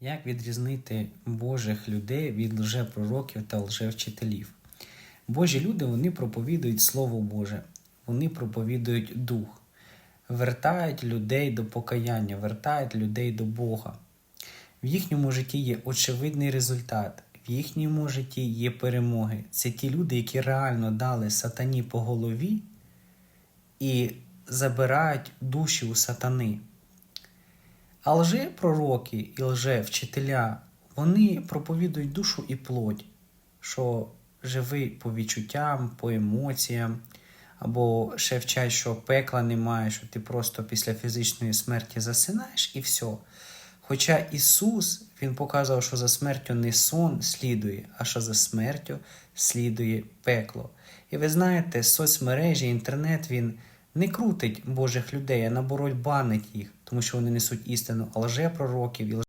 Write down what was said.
Як відрізнити Божих людей від лжепророків та лжевчителів? Божі люди вони проповідують Слово Боже, вони проповідують Дух, вертають людей до покаяння, вертають людей до Бога. В їхньому житті є очевидний результат, в їхньому житті є перемоги. Це ті люди, які реально дали сатані по голові і забирають душі у сатани. А лжепророки і лжевчителя, вони проповідують душу і плоть, що живи по відчуттям, по емоціям, або ще вчать, що пекла немає, що ти просто після фізичної смерті засинаєш і все. Хоча Ісус Він показував, що за смертю не сон слідує, а що за смертю слідує пекло. І ви знаєте, соцмережі, інтернет він не крутить Божих людей, а наоборот банить їх, тому що вони несуть істину, а лжепророків і